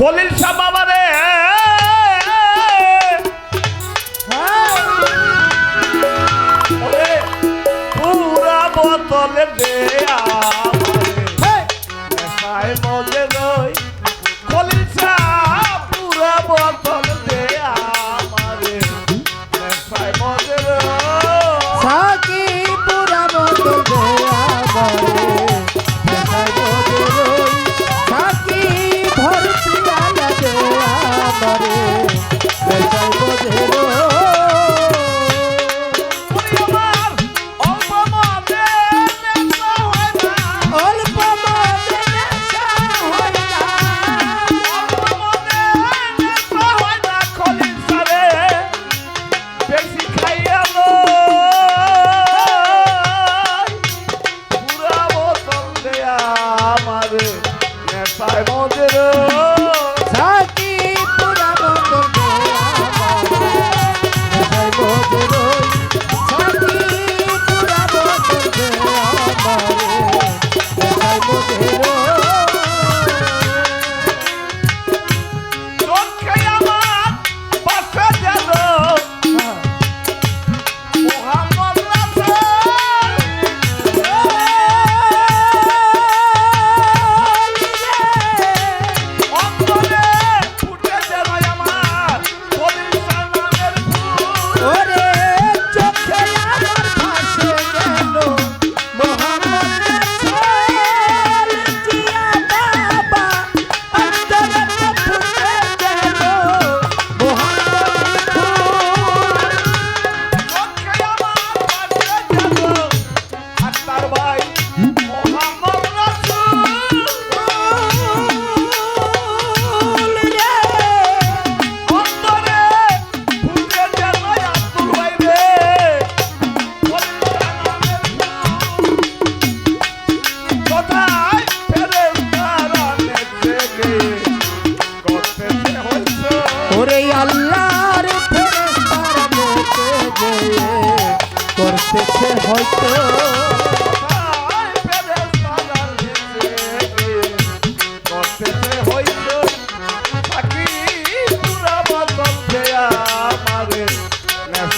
খলিল শাহ বাবা day. 来帮我接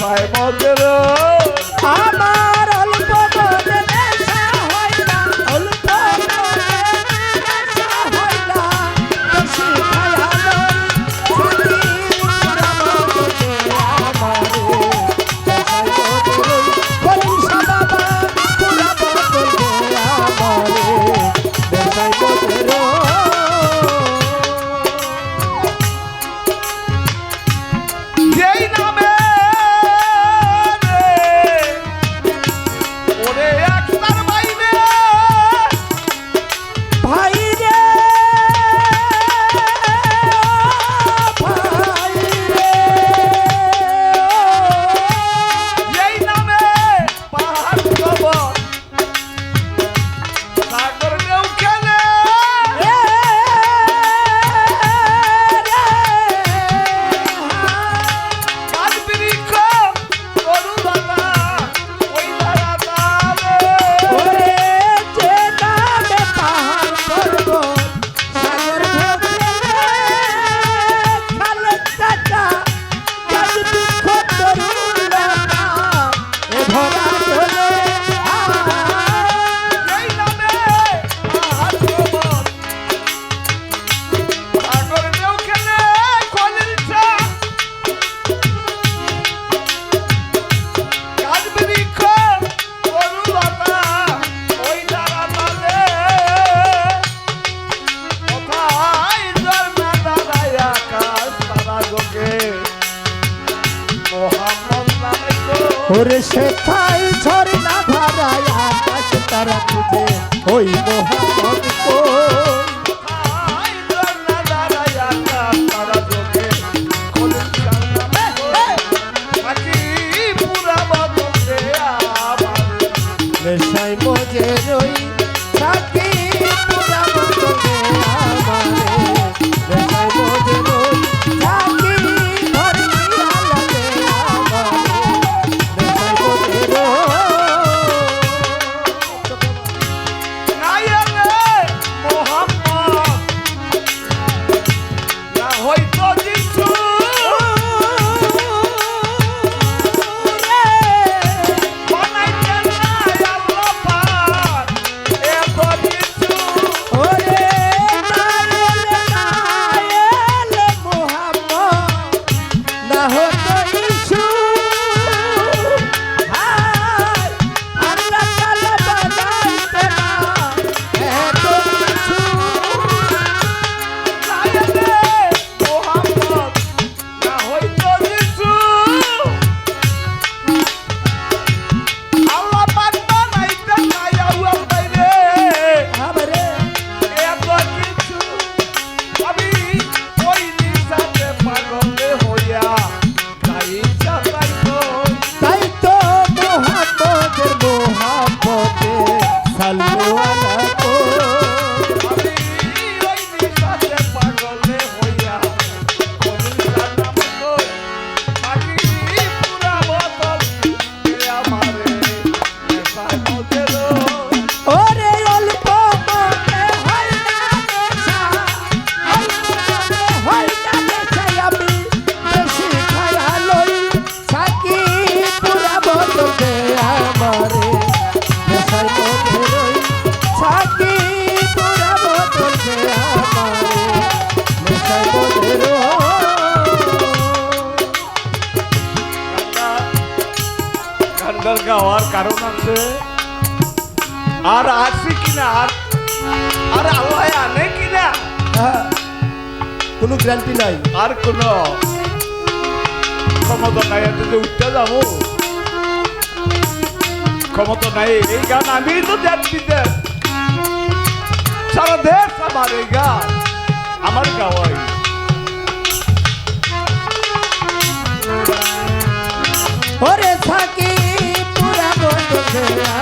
পায় মজের আমার ওরে শেখায় ঝরে না ধারায় আকাশ তারা খুঁজে। ওই মহানবী গাওয়ার কারণ আছে। আর আসি কিনা? আর আর আল্লাহ আনে কিনা? হ্যাঁ কোনো গ্যারান্টি নাই। আর কোন ক্ষমতা নাই। যে উঠতে যাব ক্ষমতা নাই। এই গান আমি তো যে সারা দেশ আমার এই গান আমার গাওয়াই। ওরে থাকি Yeah.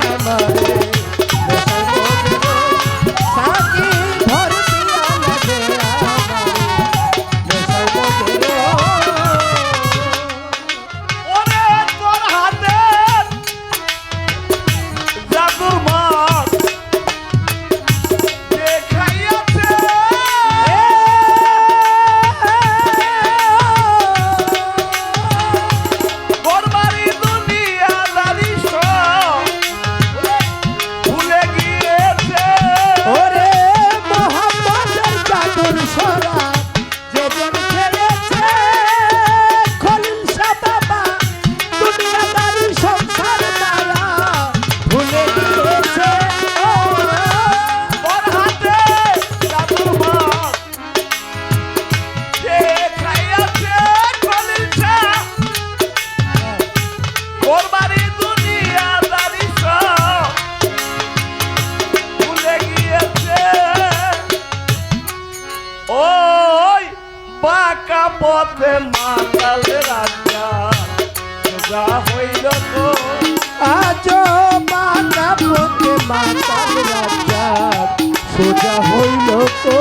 পথে মাতাল রাজা সোজা হইল গো আজ মাতা পথে মাতাল রাজা সোজা হইল তো।